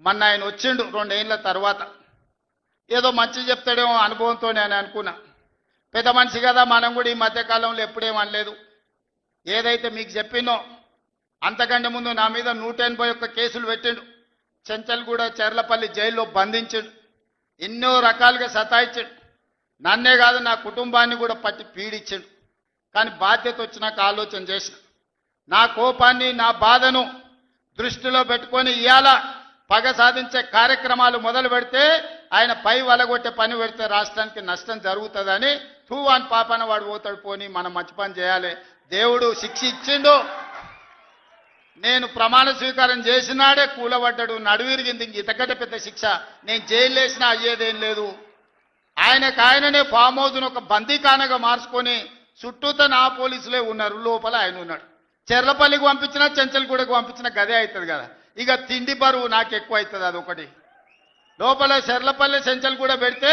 మొన్న ఆయన వచ్చిండు రెండేళ్ళ తర్వాత. ఏదో మంచి చెప్తాడేమో అనుభవంతో నేను అనుకున్నా. పెద్ద మనిషి కదా మనం కూడా ఈ మధ్యకాలంలో ఎప్పుడేం అనలేదు. ఏదైతే మీకు చెప్పినో అంతకంటే ముందు నా మీద నూట ఎనభై ఒక్క కేసులు పెట్టిండు. చెంచల్గూడ చెర్లపల్లి జైల్లో బంధించాడు. ఎన్నో రకాలుగా సతాయించాడు. నన్నే కాదు నా కుటుంబాన్ని కూడా పట్టి పీడించాడు. కానీ బాధ్యత వచ్చినాక ఆలోచన చేసిన. నా కోపాన్ని నా బాధను దృష్టిలో పెట్టుకొని ఇవాళ పగ సాధించే కార్యక్రమాలు మొదలు పెడితే ఆయన పై వలగొట్టే పని పెడితే రాష్ట్రానికి నష్టం జరుగుతుందని తూవాన్ పాపన వాడు పోతాడు పోని మనం మంచి పని చేయాలి. దేవుడు శిక్ష ఇచ్చిండు నేను ప్రమాణ స్వీకారం చేసినాడే కూలబడ్డాడు నడువిరిగింది ఇంక ఇతకంటే పెద్ద శిక్ష. నేను జైలు వేసినా అయ్యేదేం లేదు. ఆయనకు ఆయననే ఫామ్ హౌస్ను ఒక బందీకానగా మార్చుకొని చుట్టూత నా పోలీసులే ఉన్నారు లోపల ఆయన ఉన్నాడు. చెర్లపల్లికి పంపించినా చెంచల్గూడకు పంపించినా గదే అవుతుంది కదా. ఇక తిండి బరువు నాకు ఎక్కువ అవుతుంది అదొకటి లోపల చెర్లపల్లి సెంచలు కూడా పెడితే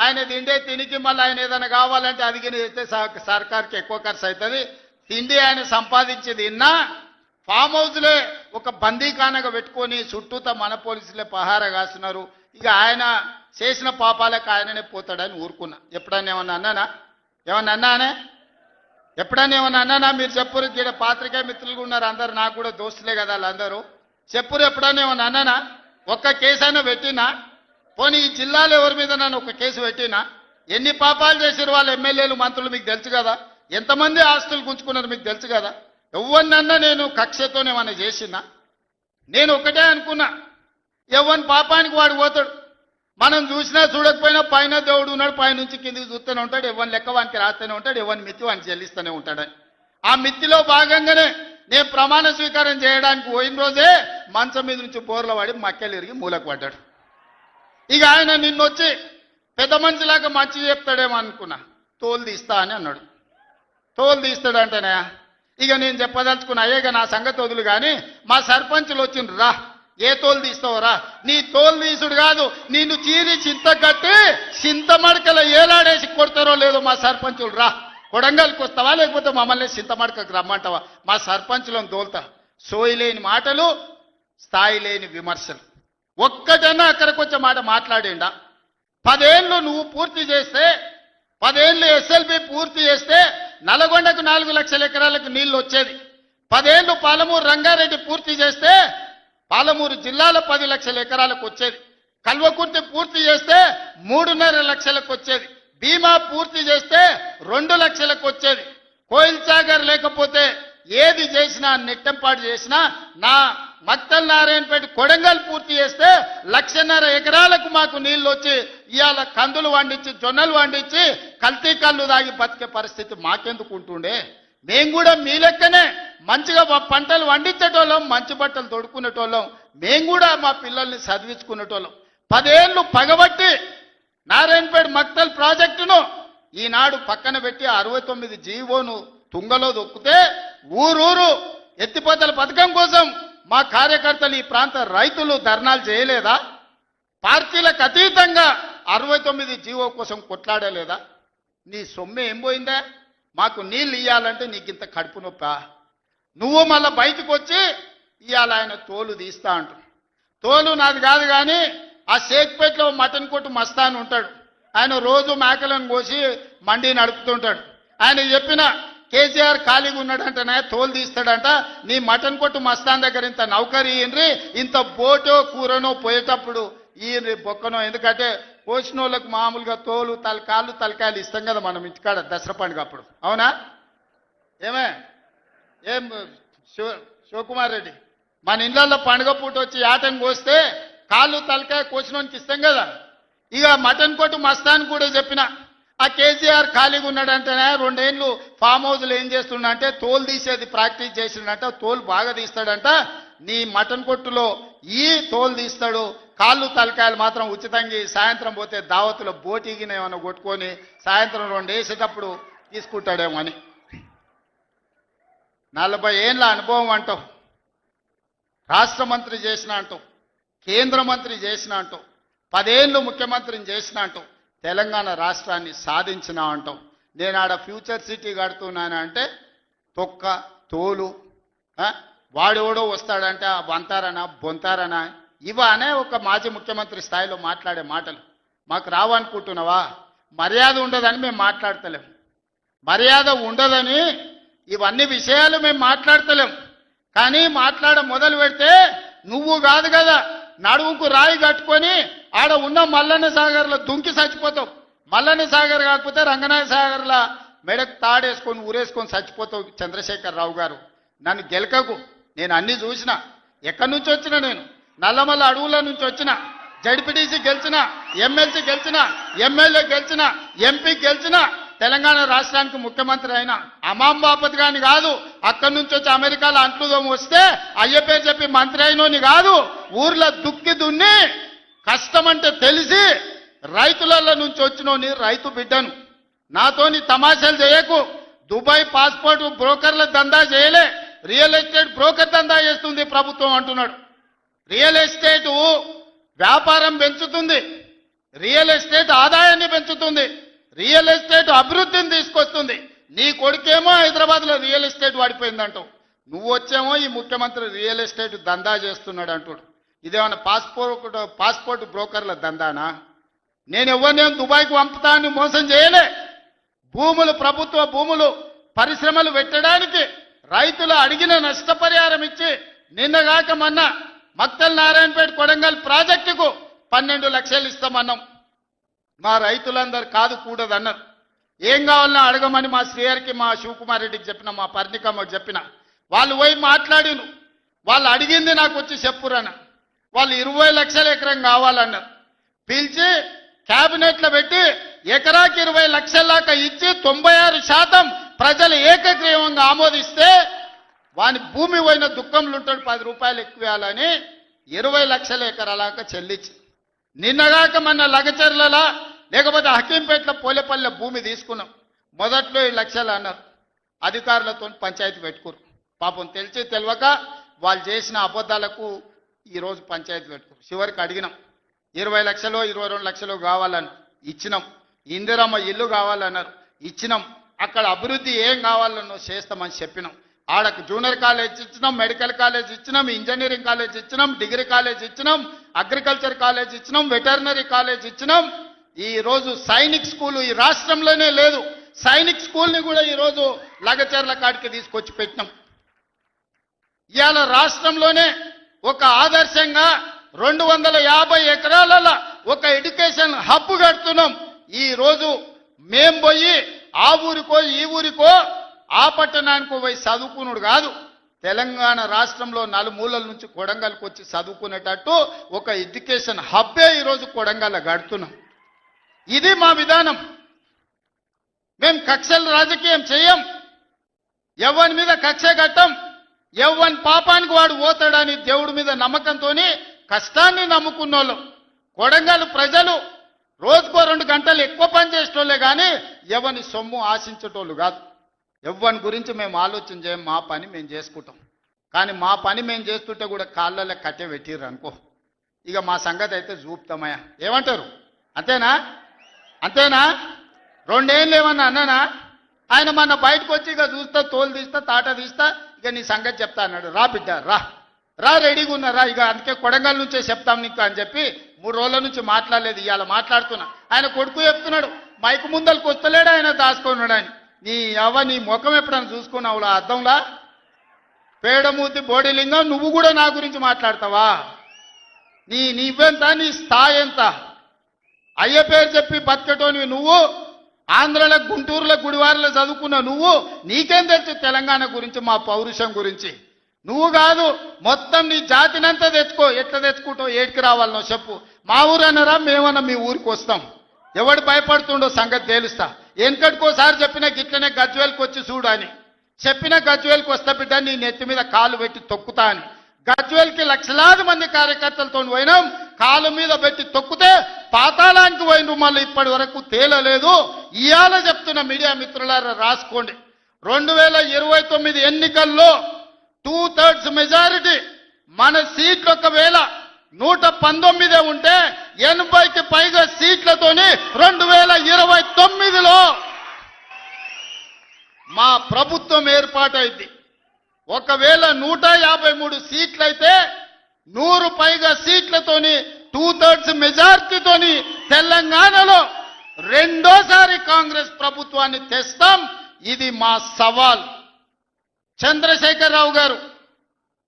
ఆయన తిండే తినికి మళ్ళీ ఆయన ఏదైనా కావాలంటే అది గిని చేస్తే సర్కార్కి ఎక్కువ ఖర్చు అవుతుంది. తిండి ఆయన సంపాదించేది ఇన్నా ఫామ్ హౌస్లే ఒక బందీఖానగా పెట్టుకొని చుట్టూత మన పోలీసులే పహారా కాస్తున్నారు. ఇక ఆయన చేసిన పాపాలకు ఆయననే పోతాడని ఊరుకున్నా. ఎప్పుడన్నా ఏమన్నా అన్నానా? ఏమన్నా అన్నానే? ఎప్పుడన్నా ఏమన్నా అన్నానా? మీరు చెప్పరు ఇక్కడ పాత్రికే మిత్రులు ఉన్నారు. అందరు నాకు కూడా దోస్తులే కదా వాళ్ళందరూ. చెప్పురు ఎప్పుడైనా ఏమన్నా అన్నానా? ఒక్క కేసు అయినా పెట్టినా? పోనీ ఈ జిల్లాలో ఎవరి మీద నన్ను ఒక కేసు పెట్టినా? ఎన్ని పాపాలు చేసారు వాళ్ళ ఎమ్మెల్యేలు మంత్రులు మీకు తెలుసు కదా? ఎంతమంది ఆస్తులు గుంజుకున్నారు మీకు తెలుసు కదా? ఎవరినన్నా నేను కక్షతోనేమన్నా చేసినా? నేను ఒకటే అనుకున్నా. ఎవరి పాపానికి వాడు పోతాడు. మనం చూసినా చూడకపోయినా పైన దేవుడు ఉన్నాడు పైనుంచి కిందికి చూస్తూనే ఉంటాడు. ఎవరిని లెక్క వానికి రాస్తూనే ఉంటాడు ఎవరిని మిత్తి వానికి చెల్లిస్తూనే ఉంటాడని ఆ మిత్తిలో భాగంగానే నేను ప్రమాణ స్వీకారం చేయడానికి పోయిన రోజే మంచం మీద నుంచి బోర్ల పడి మక్కెలు ఇరిగి మూలకు పడ్డాడు. ఇక ఆయన నిన్నొచ్చి పెద్ద మనిషిలాగా మంచి చెప్తాడేమో అనుకున్నా. తోలు తీస్తా అని అన్నాడు. తోలు తీస్తాడంటేనే ఇక నేను చెప్పదలుచుకున్నా అయ్యేగా నా సంగతి వదులు కానీ మా సర్పంచులు వచ్చిండ్రు రా ఏ తోలు తీస్తావురా నీ తోలు తీసుడు కాదు నిన్ను చీరి చింత కట్టి చింత మడకల ఏలాడేసి కొడతారో లేదో మా సర్పంచులు రా. కొడంగల్కి వస్తావా లేకపోతే మమ్మల్ని చింతమడకకు రమ్మంటావా? మా సర్పంచులను దోల్తా సోయి లేని మాటలు స్థాయి లేని విమర్శలు. ఒక్కటన్నా అక్కడికి వచ్చే మాట మాట్లాడిండా? పదేళ్ళు నువ్వు పూర్తి చేస్తే పదేళ్ళు ఎస్ఎల్బి పూర్తి చేస్తే నల్గొండకు నాలుగు లక్షల ఎకరాలకు నీళ్ళు వచ్చేది. పదేళ్ళు పాలమూరు రంగారెడ్డి పూర్తి చేస్తే పాలమూరు జిల్లాలో పది లక్షల ఎకరాలకు వచ్చేది. కల్వకుర్తి పూర్తి చేస్తే మూడున్నర లక్షలకు వచ్చేది. బీమా పూర్తి చేస్తే రెండు లక్షలకు వచ్చేది. కోయిల్ సాగర్ లేకపోతే ఏది చేసినా నెట్టంపాటు చేసినా నా మక్తల్ నారాయణపేట కొడంగల్ పూర్తి చేస్తే లక్షన్నర ఎకరాలకు మాకు నీళ్ళు వచ్చి ఇవాళ కందులు వండించి జొన్నలు వండించి కల్తీ కళ్ళు దాగి బతికే పరిస్థితి మాకెందుకు ఉంటుండే? మేము కూడా మీ లెక్కనే మంచిగా పంటలు వండించేటోళ్ళం మంచి బట్టలు తొడుక్కునేటోళ్ళం. మేము కూడా మా పిల్లల్ని చదివించుకునేటోళ్ళం. పదేళ్ళు పగబట్టి నారాయణపేట మక్తల్ ప్రాజెక్టును ఈనాడు పక్కన పెట్టి అరవై తొమ్మిది జీవోను తుంగలో దొక్కితే ఊరూరు ఎత్తిపోతల పథకం కోసం మా కార్యకర్తలు ఈ ప్రాంత రైతులు ధర్నాలు చేయలేదా? పార్టీలకు అతీతంగా అరవై తొమ్మిది జీవో కోసం కొట్లాడలేదా? నీ సొమ్మె ఏం పోయిందా? మాకు నీళ్ళు ఇయ్యాలంటే నీకు ఇంత కడుపు నొప్పా? నువ్వు మళ్ళీ బయటకు వచ్చి ఇవాళ ఆయన తోలు తీస్తా అంటు తోలు నాది కాదు కానీ ఆ షేక్పేటలో మటన్ కొట్టు మస్తాన్ ఉంటాడు. ఆయన రోజు మేకలను కోసి మండి నడుపుతుంటాడు. ఆయన చెప్పిన కేసీఆర్ ఖాళీగా ఉన్నాడంటనే తోలు తీస్తాడంట నీ మటన్ కొట్టు మస్తాన్ దగ్గర ఇంత నౌకరీ ఇయ్యండ్రి ఇంత బోటో కూరనో పోయేటప్పుడు ఈ బొక్కనో. ఎందుకంటే పోసిన వాళ్ళకు మామూలుగా తోలు తలకాళ్ళు తలకాయలు ఇస్తాం కదా మనం ఇంటికాడ దసరా పండుగ అప్పుడు. అవునా? ఏమే? ఏం శివ శివకుమార్ రెడ్డి? మన ఇళ్ళల్లో పండుగ పూట వచ్చి ఆటను కోస్తే కాళ్ళు తలకాయ కోసినోనికి ఇస్తాం కదా. ఇక మటన్ కొట్టు మస్తాన్ కూడా చెప్పిన ఆ కేసీఆర్ ఖాళీగా ఉన్నాడంటేనే రెండేళ్ళు ఫామ్ హౌస్లో ఏం చేస్తుండంటే తోలు తీసేది ప్రాక్టీస్ చేసిండంట తోలు బాగా తీస్తాడంట. నీ మటన్ కొట్టులో ఈ తోలు తీస్తాడు కాళ్ళు తలకాయలు మాత్రం ఉచితంగా సాయంత్రం పోతే దావతులో బోటిగిన ఏమైనా కొట్టుకొని సాయంత్రం రెండు వేసేటప్పుడు తీసుకుంటాడేమో అని. నలభై ఏళ్ళ అనుభవం అంటావు. రాష్ట్ర మంత్రి చేసిన అంటావు. కేంద్ర మంత్రి చేసిన అంటూ పదేళ్ళు ముఖ్యమంత్రిని చేసిన అంటావు తెలంగాణ రాష్ట్రాన్ని సాధించిన అంటాం. నేను ఆడ ఫ్యూచర్ సిటీ కడుతున్నాను అంటే తొక్క తోలు వాడెవడో వస్తాడంటే ఆ వంతారనా బొంతారనా? ఇవనే ఒక మాజీ ముఖ్యమంత్రి స్థాయిలో మాట్లాడే మాటలు. మాకు రావనుకుంటున్నావా? మర్యాద ఉండదని మేము మాట్లాడతలేం. మర్యాద ఉండదని ఇవన్నీ విషయాలు మేము మాట్లాడతలేం. కానీ మాట్లాడ మొదలు పెడితే నువ్వు కాదు కదా. నడువుకు రాయి కట్టుకొని ఆడ ఉన్న మల్లన్న సాగర్లో దుంకి చచ్చిపోతావు. మల్లన్న సాగర్ కాకపోతే రంగనాయ సాగర్లో మెడకు తాడేసుకొని ఊరేసుకొని చచ్చిపోతావు చంద్రశేఖర్ రావు గారు. నన్ను గెలకకు. నేను అన్ని చూసిన. ఎక్కడి నుంచి వచ్చిన నేను? నల్లమల్ల అడవుల నుంచి వచ్చిన. జడ్పీటీసీ గెలిచిన. ఎమ్మెల్సీ గెలిచిన. ఎమ్మెల్యే గెలిచిన. ఎంపీ గెలిచిన. తెలంగాణ రాష్ట్రానికి ముఖ్యమంత్రి అయిన అమాం బాపత్ గాని కాదు అక్కడి నుంచి వచ్చి అమెరికాలో అంట్లుదోమ వస్తే అయ్య పేరు చెప్పి మంత్రి అయినోని కాదు ఊర్లో దుక్కి దున్ని కష్టమంటే తెలిసి రైతులలో నుంచి వచ్చినోని రైతు బిడ్డను. నాతోని తమాషాలు చేయకు. దుబాయ్ పాస్పోర్ట్ బ్రోకర్ల దందా చేయలే. రియల్ ఎస్టేట్ బ్రోకర్ దందా చేస్తుంది ప్రభుత్వం అంటున్నాడు. రియల్ ఎస్టేట్ వ్యాపారం పెంచుతుంది. రియల్ ఎస్టేట్ ఆదాయాన్ని పెంచుతుంది. రియల్ ఎస్టేట్ అభివృద్ధిని తీసుకొస్తుంది. నీ కొడుకేమో హైదరాబాద్లో రియల్ ఎస్టేట్ వాడిపోయిందంటావు. నువ్వు వచ్చేమో ఈ ముఖ్యమంత్రి రియల్ ఎస్టేట్ దందా చేస్తున్నాడు అంటాడు. ఇదేమన్నా పాస్పోర్ట్ పాస్పోర్ట్ బ్రోకర్ల దందానా? నేను ఎవరినేం దుబాయ్కి పంపుతా అని మోసం చేయలే. భూములు ప్రభుత్వ భూములు పరిశ్రమలు పెట్టడానికి రైతులు అడిగిన నష్టపరిహారం ఇచ్చి నిన్నగాక మొన్న మక్తల్ నారాయణపేట కొడంగల్ ప్రాజెక్టుకు పన్నెండు లక్షలు ఇస్తామన్నాం. మా రైతులందరు కాదు కూడదన్నారు. ఏం కావాలన్నా అడగమని మా శ్రీహరికి మా శివకుమార్ రెడ్డికి చెప్పిన మా పర్ణికమ్మకి చెప్పిన. వాళ్ళు పోయి మాట్లాడిను వాళ్ళు అడిగింది నాకు వచ్చి చెప్పురన్న. వాళ్ళు ఇరవై లక్షల ఎకరం కావాలన్నారు. పిలిచి క్యాబినెట్లో పెట్టి ఎకరాకి ఇరవై లక్షల దాకా ఇచ్చి తొంభై ఆరు శాతం ప్రజలు ఏకగ్రీవంగా ఆమోదిస్తే వాని భూమి పోయిన దుఃఖంలో ఉంటాడు పది రూపాయలు ఎక్కువ ఇరవై లక్షల ఎకరాలాక చెల్లించి నిన్నగాక మన లగచర్లలా లేకపోతే హకీంపేటలో పోలేపల్లె భూమి తీసుకున్నాం. మొదట్లో ఈ లక్షలు అన్నారు. అధికారులతో పంచాయతీ పెట్టుకోరు. పాపం తెలిసి తెలియక వాళ్ళు చేసిన అబద్ధాలకు ఈరోజు పంచాయతీ పెట్టుకోరు. చివరికి అడిగినాం. ఇరవై లక్షలు ఇరవై రెండు లక్షలు కావాలని ఇచ్చినాం. ఇందిరమ్మ ఇల్లు కావాలన్నారు. ఇచ్చినాం. అక్కడ అభివృద్ధి ఏం కావాలన్నో చేస్తామని చెప్పినాం. ఆడకు జూనియర్ కాలేజ్ ఇచ్చినాం మెడికల్ కాలేజ్ ఇచ్చినాం ఇంజనీరింగ్ కాలేజ్ ఇచ్చినాం డిగ్రీ కాలేజ్ ఇచ్చినాం అగ్రికల్చర్ కాలేజ్ ఇచ్చినాం వెటర్నరీ కాలేజ్ ఇచ్చినాం. ఈరోజు సైనిక్ స్కూలు ఈ రాష్ట్రంలోనే లేదు. సైనిక్ స్కూల్ని కూడా ఈరోజు లగచర్ల కాడికి తీసుకొచ్చి పెట్టినాం. ఇవాళ రాష్ట్రంలోనే ఒక ఆదర్శంగా రెండు వందల యాభై ఎకరాలలో ఒక ఎడ్యుకేషన్ హబ్ కడుతున్నాం. ఈరోజు మేం పోయి ఆ ఊరికో ఈ ఊరికో ఆ పట్టణానికో పోయి చదువుకున్నాడు కాదు. తెలంగాణ రాష్ట్రంలో నలుమూలల నుంచి కొడంగల్కి వచ్చి చదువుకునేటట్టు ఒక ఎడ్యుకేషన్ హబ్బే ఈరోజు కొడంగల్ కడుతున్నాం. ఇది మా విధానం. మేము కక్షలు రాజకీయం చేయం. ఎవరి మీద కక్ష కట్టం. ఎవరి పాపానికి వాడు పోతాడని దేవుడి మీద నమ్మకంతోని కష్టాన్ని నమ్ముకున్నోళ్ళం. కొడంగల్ ప్రజలు రోజుకో రెండు గంటలు ఎక్కువ పని చేసేటోళ్ళే కానీ ఎవరిని సొమ్ము ఆశించేటోళ్ళు కాదు. ఎవరి గురించి మేము ఆలోచన చేయం మా పని మేము చేసుకుంటాం. కానీ మా పని మేము చేస్తుంటే కూడా కాళ్ళలో కట్టె పెట్టిర్రు అనుకో. ఇక మా సంగతి అయితే చూపుతామయ్యా. ఏమంటారు? అంతేనా? అంతేనా? రెండేళ్ళు ఏమన్నా అన్నానా? ఆయన మన బయటకు వచ్చి ఇక చూస్తా తోలు తీస్తా తాట తీస్తా ఇక నీ సంగతి చెప్తా అన్నాడు. రా బిడ్డ రా. రా రెడీగా ఉన్నారా ఇక అందుకే కొడంగల్ నుంచే చెప్తాం నీకు అని చెప్పి మూడు రోజుల నుంచి మాట్లాడలేదు ఇవాళ మాట్లాడుతున్నా. ఆయన కొడుకు చెప్తున్నాడు మైకు ముందలకు వస్తలేడు ఆయన దాచుకున్నాడు ఆయన నీ అవ్వ నీ ముఖం ఎప్పుడైనా చూసుకున్నావులా అర్థంలా పేడమూతి బోడిలింగం నువ్వు కూడా నా గురించి మాట్లాడతావా? నీ నీవెంత నీ స్థాయి ఎంత? అయ్య పేరు చెప్పి బతకటోనివి నువ్వు? ఆంధ్రలో గుంటూరులో గుడివారిలో చదువుకున్న నువ్వు? నీకేం తెలుసు తెలంగాణ గురించి మా పౌరుషం గురించి? నువ్వు కాదు మొత్తం నీ జాతినంతా తెచ్చుకో. ఎట్లా తెచ్చుకుంటావు? ఏడికి రావాలనో చెప్పు. మా ఊరు అన్నారా మేమన్నా మీ ఊరికి వస్తాం. ఎవడు భయపడుతుండో సంగతి తేలుస్తా. వెనకటికోసారి చెప్పిన గిట్లనే గజ్వేల్కి వచ్చి చూడు అని. చెప్పిన గజ్వేల్కి వస్తా బిడ్డ నీ నెత్తి మీద కాలు పెట్టి తొక్కుతా అని. గజ్వేల్కి లక్షలాది మంది కార్యకర్తలతో పోయినాం. కాలు మీద పెట్టి తొక్కితే పాతాళానికి పోయిన మళ్ళీ ఇప్పటి వరకు తేలలేదు. ఇవాళ చెప్తున్న మీడియా మిత్రులారా రాసుకోండి. రెండు వేల ఇరవై తొమ్మిది ఎన్నికల్లో టూ థర్డ్స్ మెజారిటీ మన సీట్లు ఒకవేళ నూట పంతొమ్మిదే ఉంటే ఎనభైకి పైగా సీట్లతోని రెండు వేల ఇరవై తొమ్మిదిలో మా ప్రభుత్వం ఏర్పాటైంది. ఒకవేళ నూట యాభై మూడు సీట్లయితే నూరు పైగా సీట్లతోని టూ థర్డ్స్ మెజార్టీతోని తెలంగాణలో రెండోసారి కాంగ్రెస్ ప్రభుత్వాన్ని తెస్తాం. ఇది మా సవాల్. చంద్రశేఖరరావు గారు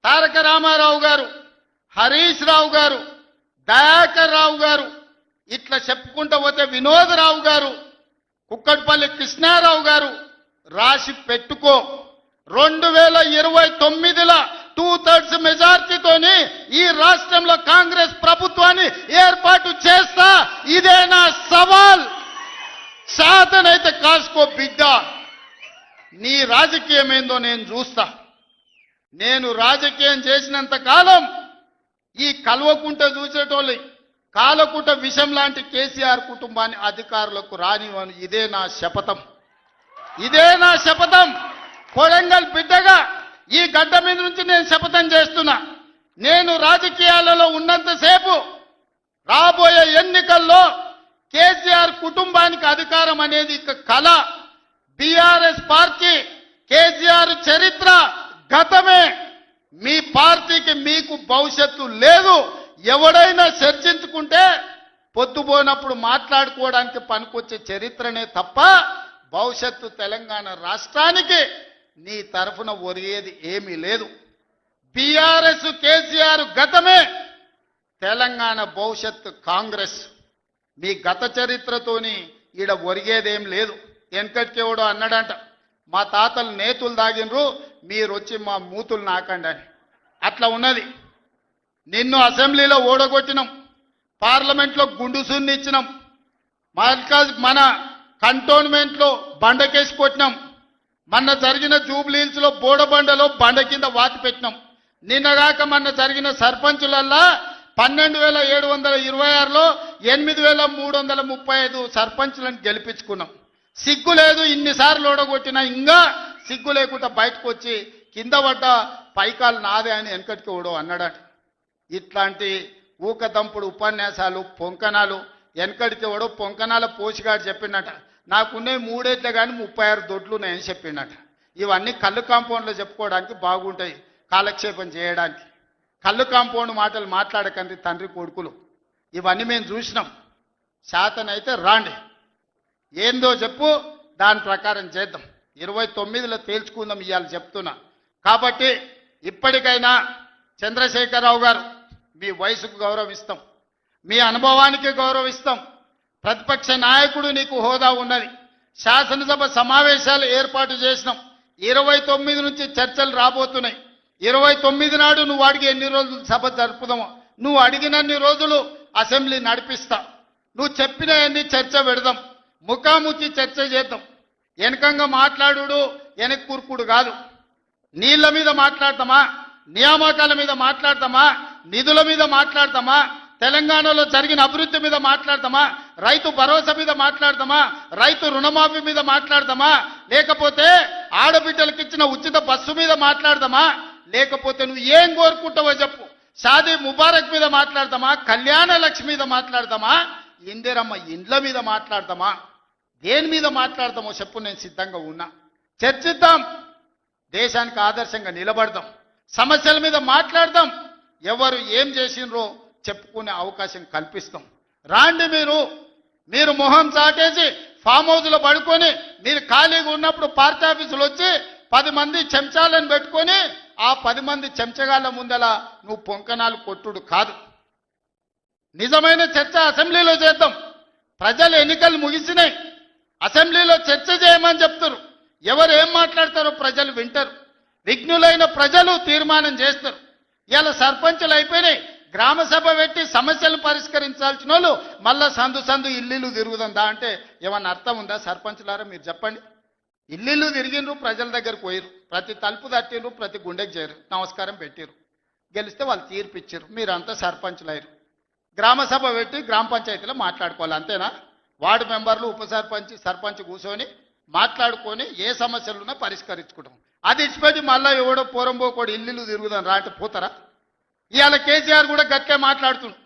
తారక రామారావు గారు హరీష్ రావు గారు దయాకర్ రావు గారు ఇట్లా చెప్పుకుంటూ పోతే వినోదరావు గారు కుక్కట్పల్లి కృష్ణారావు గారు రాసి పెట్టుకో. రెండు వేల ఇరవై తొమ్మిదిలో టూ థర్డ్స్ మెజార్టీతోని ఈ రాష్ట్రంలో కాంగ్రెస్ ప్రభుత్వాన్ని ఏర్పాటు చేస్తా ఇదే నా సవాల్. శాతనైతే కాసుకో బిడ్డ. నీ రాజకీయం ఏందో నేను చూస్తా. నేను రాజకీయం చేసినంత కాలం ఈ కల్వకుంట చూసేటోళ్ళు. కాలకుంట విషం లాంటి కేసీఆర్ కుటుంబాన్ని అధికారులకు రానివ్వను. ఇదే నా శపథం. ఇదే నా శపథం. కొడంగల్ బిడ్డగా ఈ గడ్డ మీద నుంచి నేను శపథం చేస్తున్నా. నేను రాజకీయాలలో ఉన్నంతసేపు రాబోయే ఎన్నికల్లో కేసీఆర్ కుటుంబానికి అధికారం అనేది ఇక కళ బీఆర్ఎస్ పార్టీ కేసీఆర్ చరిత్ర గతమే. మీ పార్టీకి మీకు భవిష్యత్తు లేదు. ఎవడైనా చర్చించుకుంటే పొద్దుపోయినప్పుడు మాట్లాడుకోవడానికి పనికొచ్చే చరిత్రనే తప్ప భవిష్యత్తు తెలంగాణ రాష్ట్రానికి నీ తరఫున ఒరిగేది ఏమీ లేదు. బీఆర్ఎస్ కేసీఆర్ గతమే. తెలంగాణ భవిష్యత్తు కాంగ్రెస్. మీ గత చరిత్రతోని ఈడ ఒరిగేదేం లేదు. వెనకటికి అన్నాడంట మా తాతలు నేతులు దాగినరు మీరు వచ్చి మా మూతులు నాకండి అని. అట్లా ఉన్నది. నిన్ను అసెంబ్లీలో ఓడగొట్టినాం. పార్లమెంట్లో గుండు మన కంటోన్మెంట్లో బండకేసి కొట్టినాం. మొన్న జరిగిన జూబ్లీహిల్స్లో బోడబండలో బండ కింద వాతి పెట్టినాం. నిన్నగాక మొన్న జరిగిన సర్పంచులల్లా పన్నెండు వేల ఏడు వందల ఇరవై ఆరులో ఎనిమిది వేల మూడు వందల ముప్పై ఐదు సర్పంచులను గెలిపించుకున్నాం. సిగ్గు లేదు ఇన్నిసార్లు ఓడగొట్టినా ఇంకా సిగ్గు లేకుండా బయటకు వచ్చి కింద పడ్డ పైకాలు నాదే అని వెనకటికి ఓడో అన్నాడట. ఇట్లాంటి ఊకదంపుడు ఉపన్యాసాలు పొంకణాలు వెనకడికి ఓడో పొంకణాల పోషిగాడు చెప్పిండట. నాకున్నాయి మూడేట్లే కానీ ముప్పై ఆరు దొడ్లు ఉన్నాయని చెప్పిండట. ఇవన్నీ కళ్ళు కాంపౌండ్లో చెప్పుకోవడానికి బాగుంటాయి కాలక్షేపం చేయడానికి. కళ్ళు కాంపౌండ్ మాటలు మాట్లాడకండి తండ్రి కొడుకులు. ఇవన్నీ మేము చూసినాం. శాతనైతే రాండి. ఏందో చెప్పు దాని ప్రకారం చేద్దాం. ఇరవై తొమ్మిదిలో తేల్చుకుందాం ఇవాళ చెప్తున్నా. కాబట్టి ఇప్పటికైనా చంద్రశేఖరరావు గారు మీ వయసుకు గౌరవిస్తాం. మీ అనుభవానికి గౌరవిస్తాం. ప్రతిపక్ష నాయకుడు నీకు హోదా ఉన్నది. శాసనసభ సమావేశాలు ఏర్పాటు చేసినాం. ఇరవై తొమ్మిది నుంచి చర్చలు రాబోతున్నాయి. ఇరవై తొమ్మిది నాడు నువ్వు అడిగి ఎన్ని రోజులు సభ జరుపుదామో. నువ్వు అడిగినన్ని రోజులు అసెంబ్లీ నడిపిస్తా. నువ్వు చెప్పిన అన్ని చర్చ పెడదాం. ముఖాముఖి చర్చ చేద్దాం. వెనకంగా మాట్లాడు వెనక్ కూర్పుడు కాదు. నీళ్ళ మీద మాట్లాడతామా? నియామకాల మీద మాట్లాడతామా? నిధుల మీద మాట్లాడతామా? తెలంగాణలో జరిగిన అభివృద్ధి మీద మాట్లాడతామా? రైతు భరోసా మీద మాట్లాడతామా? రైతు రుణమాఫీ మీద మాట్లాడతామా? లేకపోతే ఆడబిడ్డలకు ఇచ్చిన ఉచిత బస్సు మీద మాట్లాడతామా? లేకపోతే నువ్వు ఏం కోరుకుంటావో చెప్పు. షాదీ ముబారక్ మీద మాట్లాడతామా? కళ్యాణ లక్ష్మి మీద మాట్లాడతామా? ఇందిరమ్మ ఇండ్ల మీద మాట్లాడతామా? దేని మీద మాట్లాడతామో చెప్పు నేను సిద్ధంగా ఉన్నా. చర్చిద్దాం. దేశానికి ఆదర్శంగా నిలబడదాం. సమస్యల మీద మాట్లాడదాం. ఎవరు ఏం చేసినరో చెప్పుకునే అవకాశం కల్పిస్తాం. రాండి మీరు. మీరు మొహం చాటేసి ఫామ్ హౌస్లో పడుకొని మీరు ఖాళీగా ఉన్నప్పుడు పార్టీ ఆఫీసులు వచ్చి పది మంది చెంచాలను పెట్టుకొని ఆ పది మంది చెంచగాళ్ళ ముందల నువ్వు పొంకనాలు కొట్టుడు కాదు. నిజమైన చర్చ అసెంబ్లీలో చేద్దాం. ప్రజలు ఎన్నికలు ముగిసినాయి. అసెంబ్లీలో చర్చ చేయమని చెప్తారు. ఎవరు ఏం మాట్లాడతారో ప్రజలు వింటారు. విఘ్నులైన ప్రజలు తీర్మానం చేస్తారు. ఇలా సర్పంచులు అయిపోయినాయి. గ్రామ సభ పెట్టి సమస్యలు పరిష్కరించాల్సిన వాళ్ళు మళ్ళా సందు సందు ఇల్లు తిరుగుదందా అంటే ఏమన్నా అర్థం ఉందా? సర్పంచ్లారా మీరు చెప్పండి. ఇల్లు తిరిగిండ్రు ప్రజల దగ్గరకు పోయిరు ప్రతి తలుపు తట్టిండ్రు ప్రతి గుండెకి చేరు నమస్కారం పెట్టిరు గెలిస్తే వాళ్ళు తీర్పు ఇచ్చారు మీరంతా సర్పంచ్లయ్యారు గ్రామ సభ పెట్టి గ్రామ పంచాయతీలో మాట్లాడుకోవాలి అంతేనా? వార్డు మెంబర్లు ఉప సర్పంచ్ సర్పంచ్ కూర్చొని మాట్లాడుకొని ఏ సమస్యలున్నా పరిష్కరించుకుంటాం. అది ఇచ్చిపెట్టి మళ్ళీ ఎవడో పోరంబోకోడు ఇల్లు తిరుగుదాం రాంటే పోతారా? ఇవాళ కేసీఆర్ కూడా గట్టిగా మాట్లాడుతుండు.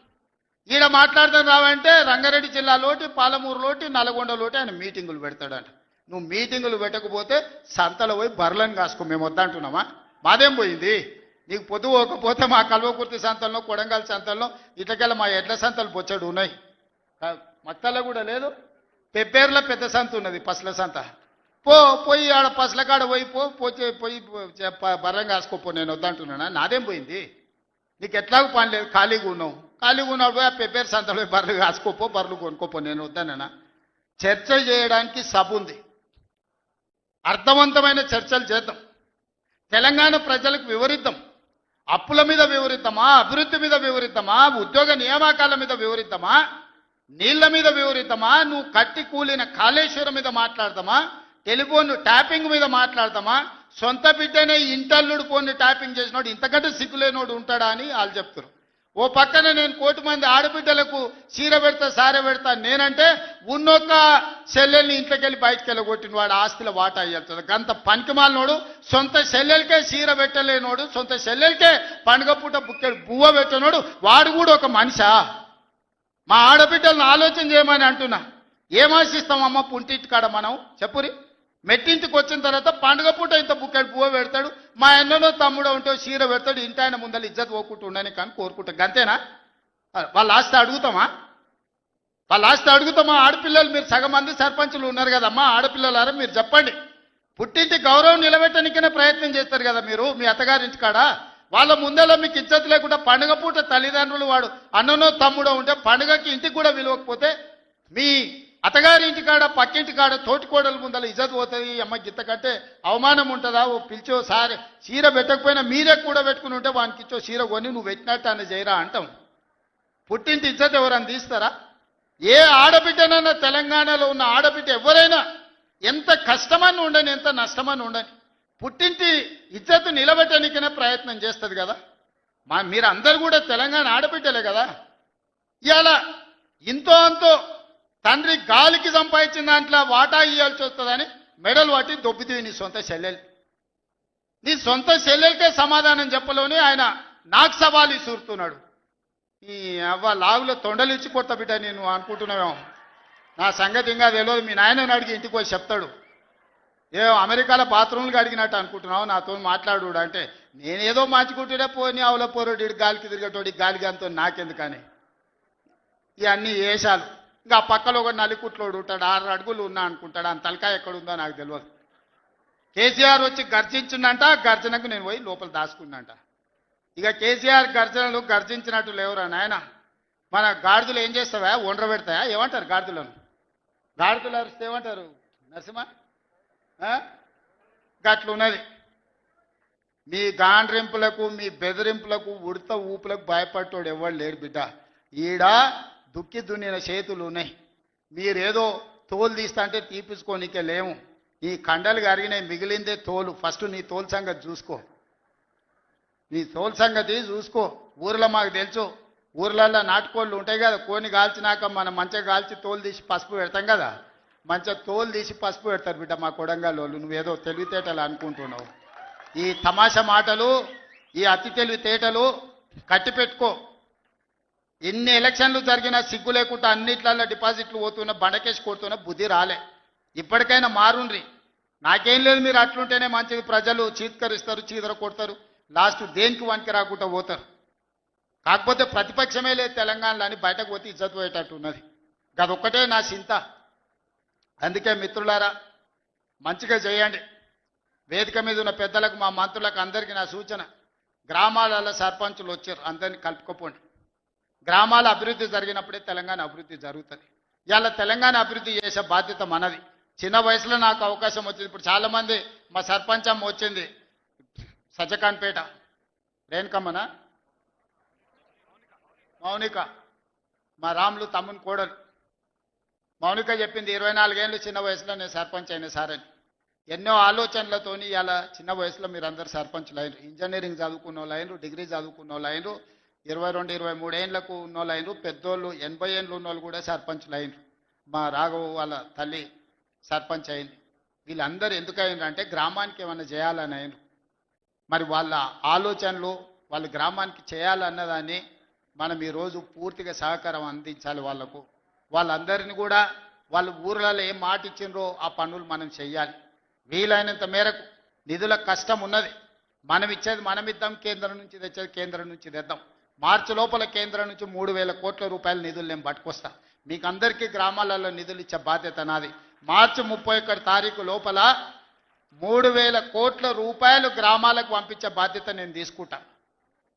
ఈడ మాట్లాడదాం రావంటే రంగారెడ్డి జిల్లాలోటి పాలమూరులోటి నల్గొండలోటి ఆయన మీటింగులు పెడతాడంట. నువ్వు మీటింగులు పెట్టకపోతే సంతలో పోయి బర్లను కాసుకో మేము వద్దంటున్నామా? మాదేం పోయింది? నీకు పొద్దు పోకపోతే మా కల్వకుర్తి సంతల్లో కొడంగల్ సంతల్లో ఇట్లకెళ్ళ మా ఎడ్ల సంతలు బొచ్చడు ఉన్నాయి. మత్తల్లో కూడా లేదు. పెబ్బేర్ల పెద్ద సంత ఉన్నది పసల సంత. పో పోయి ఆడ పసలకాడ పోయి పో పోతే పోయి బర్రం కాసుకోపో నేను వద్దంటున్నానా? నాదేం పోయింది? నీకు ఎట్లాగూ పని లేదు ఖాళీగా ఉన్నావు. ఖాళీగా ఉన్నాడు పోయి ఆ పెబ్బేరు సంతలో బర్రెలు కాసుకోపో బర్రెలు కొనుక్కోపో నేను వద్దానన్నా. చర్చ చేయడానికి సభ ఉంది. అర్థవంతమైన చర్చలు చేద్దాం. తెలంగాణ ప్రజలకు వివరిద్దాం. అప్పుల మీద వివరిద్దామా? అభివృద్ధి మీద వివరిద్దామా? ఉద్యోగ నియామకాల మీద వివరిద్దామా? నీళ్ళ మీద వివరిద్దామా? నువ్వు కట్టి కూలిన కాళేశ్వరం మీద మాట్లాడతామా టెలిఫోన్ ట్యాపింగ్ మీద మాట్లాడతామా సొంత బిడ్డనే ఇంటల్లుడు పోని ట్యాపింగ్ చేసినోడు ఇంతకంటే సిగ్గులేనోడు ఉంటాడా అని వాళ్ళు చెప్తారు ఓ పక్కన నేను కోటి మంది ఆడబిడ్డలకు చీర పెడతా సార పెడతా నేనంటే ఉన్నొక్క సెల్లెల్ని ఇంట్లోకి వెళ్ళి బయటకు వెళ్ళగొట్టిన వాడు ఆస్తిలో వాటా అయ్యేస్తుంది గంత పనికిమాలినోడు సొంత సెల్లెలకే చీర పెట్టలేనోడు సొంత సెల్లెలకే పండుగ పూట బుక్కెడు బువ్వ పెట్టనోడు వాడు కూడా ఒక మనిషా? మా ఆడబిడ్డలను ఆలోచన చేయమని అంటున్నా. ఏమాశిస్తామమ్మ పుంటింటి కాడ మనం? చెప్పురి. మెట్టింటికి వచ్చిన తర్వాత పండుగ పూట ఇంత బుక్కడి పువ్వు పెడతాడు. మా అన్నలో తమ్ముడు ఉంటే చీర పెడతాడు. ఇంటి ఆయన ముందర ఇజ్జత్ పోకుంటూ ఉండని కానీ కోరుకుంటాం. గంతేనా? వాళ్ళ ఆస్తి అడుగుతామా? వాళ్ళ ఆస్తి అడుగుతామా? ఆడపిల్లలు మీరు సగం మంది సర్పంచులు ఉన్నారు కదమ్మా ఆడపిల్లలారా మీరు చెప్పండి. పుట్టింటి గౌరవం నిలబెట్టడానికైనా ప్రయత్నం చేస్తారు కదా మీరు మీ అత్తగారింటి కాడ? వాళ్ళ ముందర మీకు ఇజ్జత్ లేకుండా పండుగ పూట తల్లిదండ్రులు వాడు అన్ననో తమ్ముడో ఉంటే పండుగకి ఇంటికి కూడా విలువకపోతే మీ అత్తగారి కాడ పక్కింటి కాడ తోటి ముందల ఇజ్జత్ పోతుంది అమ్మ గిత్త కంటే అవమానం ఉంటుందా? ఓ పిలిచో సారి చీర పెట్టకపోయినా మీరే కూడా పెట్టుకుని ఉంటే వానికి ఇచ్చో చీర కొని నువ్వు పెట్టినట్టు అని చేయరా అంటాం. పుట్టింటి ఇజ్జత్ ఎవరైనా తీస్తారా? ఏ ఆడబిడ్డనైనా తెలంగాణలో ఉన్న ఆడబిడ్డ ఎవరైనా ఎంత కష్టమని ఉండని ఎంత నష్టమని ఉండని పుట్టింటి ఇజ్జత్ నిలబెట్టడానికైనా ప్రయత్నం చేస్తుంది కదా? మా మీరు అందరు కూడా తెలంగాణ ఆడబిడ్డలే కదా? ఇవాళ ఇంతో అంతో తండ్రి గాలికి సంపాదించిన దాంట్లో వాటా ఇవ్వాల్సి వస్తుందని మెడల్ పట్టి దొబ్బితివి నీ సొంత చెల్లెలు. నీ సొంత చెల్లెలకే సమాధానం చెప్పలోని ఆయన నాకు సవాలు ఇసురుతున్నాడు ఈ అవ్వ లావులో తొండలు ఇచ్చి బిడ్డ నేను అనుకుంటున్నావేమో. నా సంగతి ఇంకా తెలియదు మీ నాయనని అడిగి ఇంటికి వచ్చి చెప్తాడు. ఏ అమెరికాలో బాత్రూమ్లు అడిగినట్టు అనుకుంటున్నావు నాతో మాట్లాడు అంటే నేనేదో మార్చుకుంటుండే పోని ఆవుల పోరోడి గాలికి తిరిగేటోడి గాలికి నాకెందుకని. ఇవన్నీ వేషాలు ఇంకా పక్కలో ఒక నలికుట్లోడు ఉంటాడు ఆరు అడుగులు ఉన్నా అనుకుంటాడు ఆ తలకాయ ఎక్కడుందో నాకు తెలియదు కేసీఆర్ వచ్చి గర్జించిందంట గర్జనకు నేను పోయి లోపల దాచుకున్నంట. ఇక కేసీఆర్ గర్జనలు గర్జించినట్టు లేవురా నాయన. మన గాడిదలు ఏం చేస్తావా? ఒండ్ర పెడతాయా? ఏమంటారు గాడిదలను? గాడిదలు అరిస్తే ఏమంటారు? నరసింహ? ఆ? గట్లున్నది మీ గాండ్రింపులకు మీ బెదిరింపులకు ఉడత ఊపులకు భయపడ్డాడు ఎవడు లేడు బిడ్డ. ఈడ దుక్కి దున్నిన చేతులు ఉన్నాయి. మీరేదో తోలు తీస్తా అంటే తీపించుకోనికే లేము ఈ కండలు కరిగినాయి మిగిలిందే తోలు. ఫస్ట్ నీ తోలు సంగతి చూసుకో. నీ తోలు సంగతి చూసుకో. ఊర్లో మాకు తెలుసు. ఊర్లలో నాటుకోళ్ళు ఉంటాయి కదా కోని కాల్చినాక మనం మంచిగా కాల్చి తోలు తీసి పసుపు పెడతాం కదా. మంచిగా తోలు తీసి పసుపు పెడతారు బిడ్డ మా కొడంగల్ వాళ్ళు నువ్వేదో తెలివితేటలు అనుకుంటున్నావు. ఈ తమాషా మాటలు ఈ అతి తెలివితేటలు కట్టి పెట్టుకో ఎన్ని ఎలక్షన్లు జరిగినా సిగ్గు లేకుండా అన్నిట్లలో డిపాజిట్లు పోతున్నా బండకేసి కొడుతున్నా బుద్ధి రాలే. ఇప్పటికైనా మారుండ్రి. నాకేం లేదు మీరు అట్లుంటేనే మంచిది. ప్రజలు చీత్కరిస్తారు చీదర కొడతారు. లాస్ట్ దేనికి వంకి రాకుండా పోతారు. కాకపోతే ప్రతిపక్షమే లేదు తెలంగాణలో అని బయటకు పోతే ఇజ్జత్ పోయేటట్టు ఉన్నది గదొక్కటే నా చింత. అందుకే మిత్రులారా మంచిగా చేయండి. వేదిక మీద ఉన్న పెద్దలకు మా మంత్రులకు అందరికీ నా సూచన. గ్రామాలలో సర్పంచులు వచ్చారు. అందరినీ కలుపుకోపోండి. గ్రామాల అభివృద్ధి జరిగినప్పుడే తెలంగాణ అభివృద్ధి జరుగుతుంది. ఇవాళ తెలంగాణ అభివృద్ధి చేసే బాధ్యత మనది. చిన్న వయసులో నాకు అవకాశం వచ్చింది. ఇప్పుడు చాలామంది మా సర్పంచ్ అమ్మ వచ్చింది. సజ్జకాన్పేట. రేణుకమ్మనా? మౌనిక. మా రాములు తమ్ముని కోడలు. మౌనిక చెప్పింది ఇరవై నాలుగేళ్ళు చిన్న వయసులో నేను సర్పంచ్ అయిన సార్ అని. ఎన్నో ఆలోచనలతోని ఇలా చిన్న వయసులో మీరు అందరు సర్పంచులు అయినరు ఇంజనీరింగ్ చదువుకున్న వాళ్ళు అయినరు డిగ్రీ చదువుకున్న వాళ్ళు అయినరు ఇరవై రెండు ఇరవై మూడు ఏళ్ళకు ఉన్నోళ్ళు అయినరు పెద్దోళ్ళు ఎనభై ఏళ్ళు ఉన్న వాళ్ళు కూడా సర్పంచ్లు అయినరు. మా రాఘవ వాళ్ళ తల్లి సర్పంచ్ అయింది. వీళ్ళందరూ ఎందుకు అయినరు అంటే గ్రామానికి ఏమైనా చేయాలని అయినరు. మరి వాళ్ళ ఆలోచనలు వాళ్ళ గ్రామానికి చేయాలన్నదాన్ని మనం ఈరోజు పూర్తిగా సహకారం అందించాలి వాళ్ళకు. వాళ్ళందరినీ కూడా వాళ్ళ ఊర్లలో ఏం మాట ఇచ్చిండ్రో ఆ పనులు మనం చెయ్యాలి. వీలైనంత మేరకు నిధుల కష్టం ఉన్నది. మనం ఇచ్చేది మనం ఇద్దాం కేంద్రం నుంచి తెచ్చేది కేంద్రం నుంచి తెద్దాం. మార్చి లోపల కేంద్రం నుంచి మూడు వేల కోట్ల రూపాయల నిధులు నేను పట్టుకొస్తా. మీకు అందరికీ గ్రామాలలో నిధులు ఇచ్చే బాధ్యత నాది. మార్చి ముప్పై ఒకటి తారీఖు లోపల మూడు వేల కోట్ల రూపాయలు గ్రామాలకు పంపించే బాధ్యత నేను తీసుకుంటా.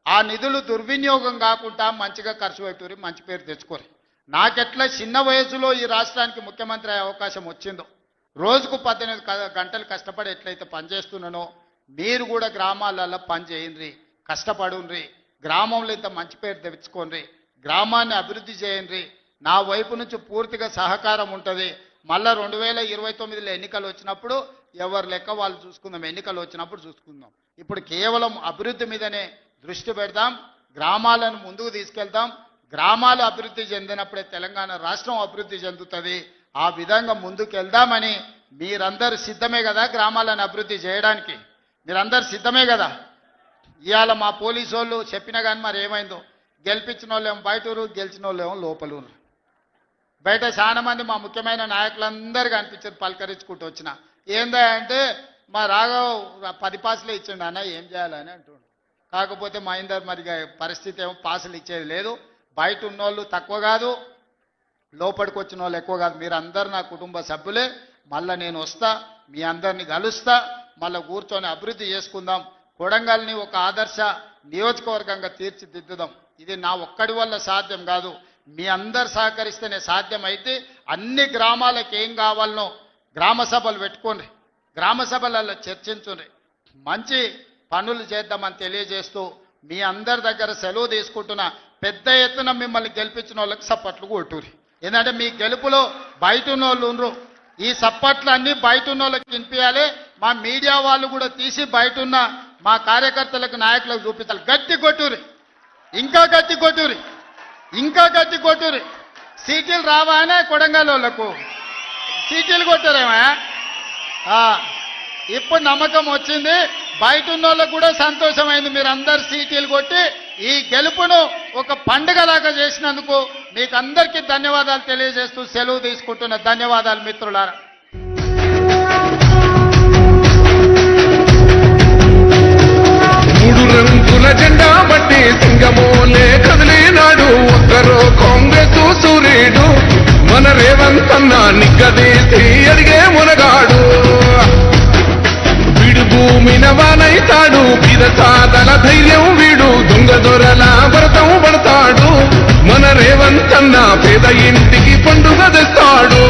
ఆ నిధులు దుర్వినియోగం కాకుండా మంచిగా ఖర్చు పెట్టుకుని మంచి పేరు తెచ్చుకోరు. నాకెట్లా చిన్న వయసులో ఈ రాష్ట్రానికి ముఖ్యమంత్రి అయ్యే అవకాశం వచ్చిందో రోజుకు పద్దెనిమిది గంటలు కష్టపడి ఎట్లయితే పనిచేస్తున్నానో మీరు కూడా గ్రామాలలో పని చేయండి కష్టపడుండ్రి. గ్రామంలో ఇంత మంచి పేరు తెచ్చుకోండి. గ్రామాన్ని అభివృద్ధి చేయండి. నా వైపు నుంచి పూర్తిగా సహకారం ఉంటుంది. మళ్ళా రెండు వేల ఇరవై తొమ్మిదిలో ఎన్నికలు వచ్చినప్పుడు ఎవరు లెక్క వాళ్ళు చూసుకుందాం ఎన్నికలు వచ్చినప్పుడు చూసుకుందాం. ఇప్పుడు కేవలం అభివృద్ధి మీదనే దృష్టి పెడదాం. గ్రామాలను ముందుకు తీసుకెళ్దాం. గ్రామాలు అభివృద్ధి చెందినప్పుడే తెలంగాణ రాష్ట్రం అభివృద్ధి చెందుతుంది. ఆ విధంగా ముందుకు వెళ్దామని మీరందరూ సిద్ధమే కదా గ్రామాలను అభివృద్ధి చేయడానికి? మీరందరూ సిద్ధమే కదా? ఇవాళ మా పోలీసు వాళ్ళు చెప్పినా కానీ మరి ఏమైందో? గెలిపించిన వాళ్ళేమో బయట ఊరు గెలిచిన వాళ్ళేమో లోపల బయట చాలా మంది మా ముఖ్యమైన నాయకులందరూ కనిపించారు పలకరించుకుంటూ వచ్చిన. ఏందా అంటే మా రాఘవ్ పది పాసులే ఇచ్చిండు అన్న ఏం చేయాలని అంటుండు. కాకపోతే మా ఇందరు మరి పరిస్థితి ఏమో పాసులు ఇచ్చేది లేదు. బయట ఉన్నోళ్ళు తక్కువ కాదు లోపలికి వచ్చిన వాళ్ళు ఎక్కువ కాదు. మీరు అందరు నా కుటుంబ సభ్యులే. మళ్ళీ నేను వస్తా మీ అందరిని కలుస్తా మళ్ళీ కూర్చొని అభివృద్ధి చేసుకుందాం. కొడంగల్ని ఒక ఆదర్శ నియోజకవర్గంగా తీర్చిదిద్దుదాం. ఇది నా ఒక్కడి వల్ల సాధ్యం కాదు. మీ అందరు సహకరిస్తేనే సాధ్యమైతే అన్ని గ్రామాలకు ఏం కావాలనో గ్రామ సభలు పెట్టుకోండి. గ్రామ సభలలో చర్చించుండ్రి మంచి పనులు చేద్దామని తెలియజేస్తూ మీ అందరి దగ్గర సెలవు తీసుకుంటున్న పెద్ద ఎత్తున మిమ్మల్ని గెలిపించిన వాళ్ళకి సప్పట్లు కొట్టురి ఎందుకంటే మీ గెలుపులో బయట ఉన్న ఉండరు. ఈ సప్పట్లు అన్నీ బయట ఉన్న వాళ్ళకి వినిపించాలి మా మీడియా వాళ్ళు కూడా తీసి బయట ఉన్న మా కార్యకర్తలకు నాయకులకు చూపిస్తారు గట్టి కొట్టురి. ఇంకా గట్టి కొట్టురి. ఇంకా గట్టి కొట్టురి. సీటీలు రావానే కొడంగల్ వాళ్ళకు సీటీలు కొట్టారేమే? ఇప్పుడు నమ్మకం వచ్చింది. బయట ఉన్న వాళ్ళకు కూడా సంతోషమైంది. మీరు అందరు సీటీలు కొట్టి ఈ గెలుపును ఒక పండుగలాగా చేసినందుకు మీకు అందరికీ ధన్యవాదాలు తెలియజేస్తూ సెలవు తీసుకుంటున్న ధన్యవాదాలు మిత్రులారా. అన్న నిగ్గదీసి అడిగే మునగాడు. వీడు భూమిన వానైతాడు పిదసాదల ధైర్యం వీడు దొంగ దొరల వ్రతం పడతాడు. మన రేవంతన్న పేద ఇంటికి పండుగ తెస్తాడు.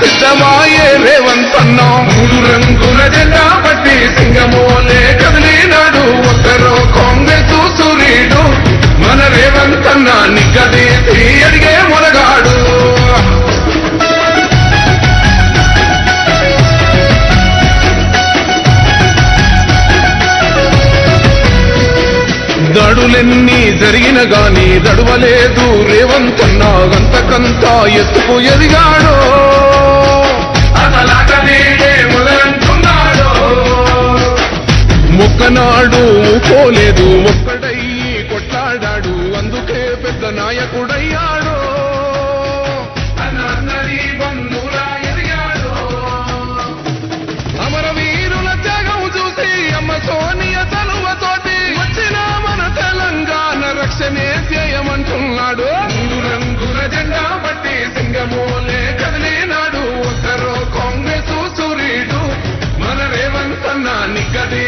సిద్ధమాయే రేవంత్ మూడు రంగుల జెండా పట్టి సింగమోలే కదిలినాడు ఒక్కరో మన రేవంతన్నా అన్న నిగ్గదీసి అడిగే మొనగాడు దడులెన్ని జరిగిన గాని దడువలేదు రేవంతన్నా అంతకంతా ఎత్తుకు ఎదిగాడు. ముక్కనాడు పోలేదు ఒక్కడయ్యి రేవంత్ అన్న